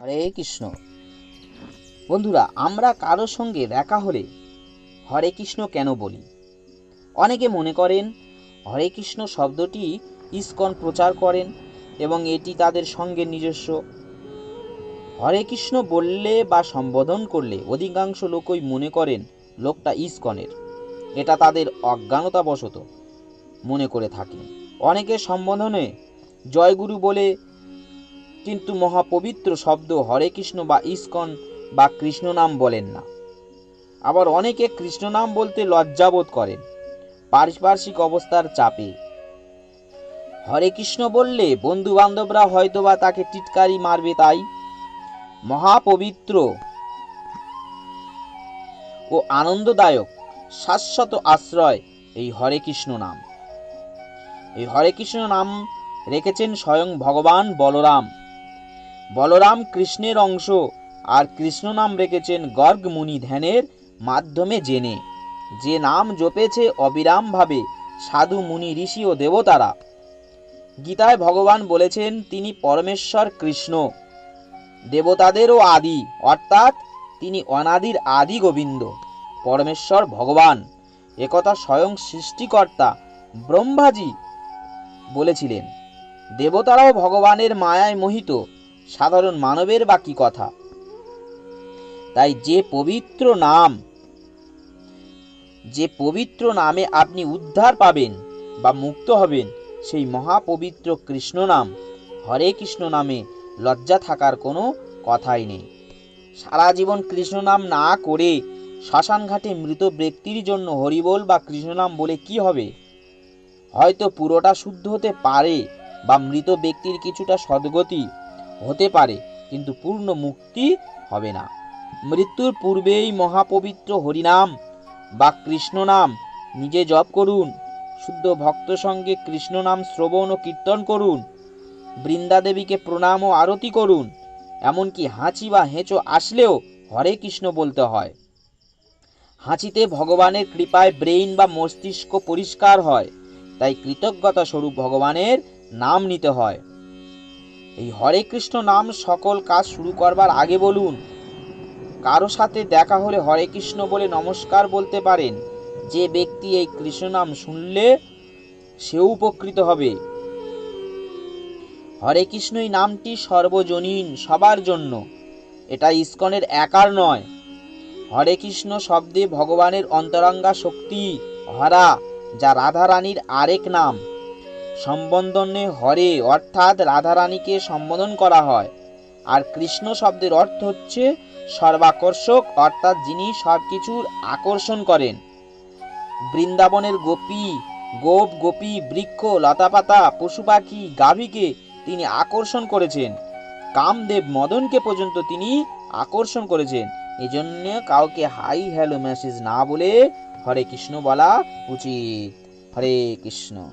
হরে কৃষ্ণ। বন্ধুরা, আমরা কারও সঙ্গে দেখা হলে হরে কৃষ্ণ কেন বলি? অনেকে মনে করেন, হরে কৃষ্ণ শব্দটি ইস্কন প্রচার করেন এবং এটি তাদের সঙ্গে নিজস্ব। হরে কৃষ্ণ বললে বা সম্বোধন করলে অধিকাংশ লোকই মনে করেন, লোকটা ইস্কনের। এটা তাদের অজ্ঞানতাবশত মনে করে থাকেন অনেকে সম্বোধনে জয়গুরু বলে কিন্তু মহাপবিত্র শব্দ হরে কৃষ্ণ বা ইস্কন বা কৃষ্ণ নাম বলেন না। আবার অনেকে কৃষ্ণ নাম বলতে লজ্জাবোধ করেন, পারিপার্শ্বিক অবস্থার চাপে। হরে কৃষ্ণ বললে বন্ধু বান্ধবরা হয়তোবা তাকে টিটকারি মারবে তাই। মহাপবিত্র ও আনন্দদায়ক শাশ্বত আশ্রয় এই হরে কৃষ্ণ নাম। এই হরে কৃষ্ণ নাম রেখেছেন স্বয়ং ভগবান বলরাম। বলরাম কৃষ্ণের অংশ আর কৃষ্ণ নাম রেখেছেন গর্গ মুনি ধ্যানের মাধ্যমে জেনে। যে নাম জপেছে অবিরামভাবে সাধু মুনি ঋষি ও দেবতারা। গীতায় ভগবান বলেছেন, তিনি পরমেশ্বর কৃষ্ণ। দেবতাদেরও আদি, অর্থাৎ তিনি অনাদির আদি গোবিন্দ। পরমেশ্বর ভগবান। একথা স্বয়ং সৃষ্টিকর্তা ব্রহ্মাজি বলেছিলেন। দেবতারাও ভগবানের মায়ায় মোহিত। সাধারণ মানবের বা কি কথা। তাই যে পবিত্র নাম, যে পবিত্র নামে আপনি উদ্ধার পাবেন বা মুক্ত হবেন, সেই মহাপবিত্র কৃষ্ণ নাম, হরে কৃষ্ণ নামে লজ্জা থাকার কোনো কথাই নেই। সারা জীবন কৃষ্ণ নাম না করে শ্মশান ঘাটে মৃত ব্যক্তির জন্য হরিবোল বা কৃষ্ণ নাম বলে কি হবে? হয়তো পুরোটা শুদ্ধ হতে পারে বা মৃত ব্যক্তির কিছুটা সদ্গতি হতে পারে, কিন্তু পূর্ণ মুক্তি হবে না। মৃত্যুর পূর্বেই মহাপবিত্র হরিনাম বা কৃষ্ণ নাম নিজে জপ করুন, শুদ্ধ ভক্ত সঙ্গে কৃষ্ণ নাম শ্রবণ ও কীর্তন করুন বৃন্দা দেবীকে প্রণাম ও আরতি করুন, এমনকি হাঁচি বা হেঁচো আসলেও হরে কৃষ্ণ বলতে হয়। হাঁচিতে ভগবানের কৃপায় ব্রেইন বা মস্তিষ্ক পরিষ্কার হয়, তাই কৃতজ্ঞতা স্বরূপ ভগবানের নাম নিতে হয়। এই হরে কৃষ্ণ নাম সকল কাজ শুরু করবার আগে বলুন। কারও সাথে দেখা হলে হরে কৃষ্ণ বলে নমস্কার বলতে পারেন। যে ব্যক্তি এই কৃষ্ণ নাম শুনলে, সেও উপকৃত হবে। হরে কৃষ্ণ, এই নামটি সর্বজনীন সবার জন্য। এটা ইস্কনের একার নয়। হরে কৃষ্ণ শব্দে ভগবানের অন্তরঙ্গা শক্তি, হরা, যা রাধারানীর আরেক নাম। সম্বোধনে হরে অর্থাৎ রাধারানীকে সম্বোধন করা হয়। আর কৃষ্ণ শব্দের অর্থ হচ্ছে সর্বাকর্ষক, অর্থাৎ যিনি সব কিছুর আকর্ষণ করেন। বৃন্দাবনের গোপী, গোপ, গোপী, বৃক্ষ, লতাপাতা, পশু পাখি, গাভীকে তিনি আকর্ষণ করেছেন। কামদেব মদনকে পর্যন্ত তিনি আকর্ষণ করেছেন। এজন্য কাউকে হাই হ্যালো মেসেজ না বলে হরে কৃষ্ণ বলা উচিত। হরে কৃষ্ণ।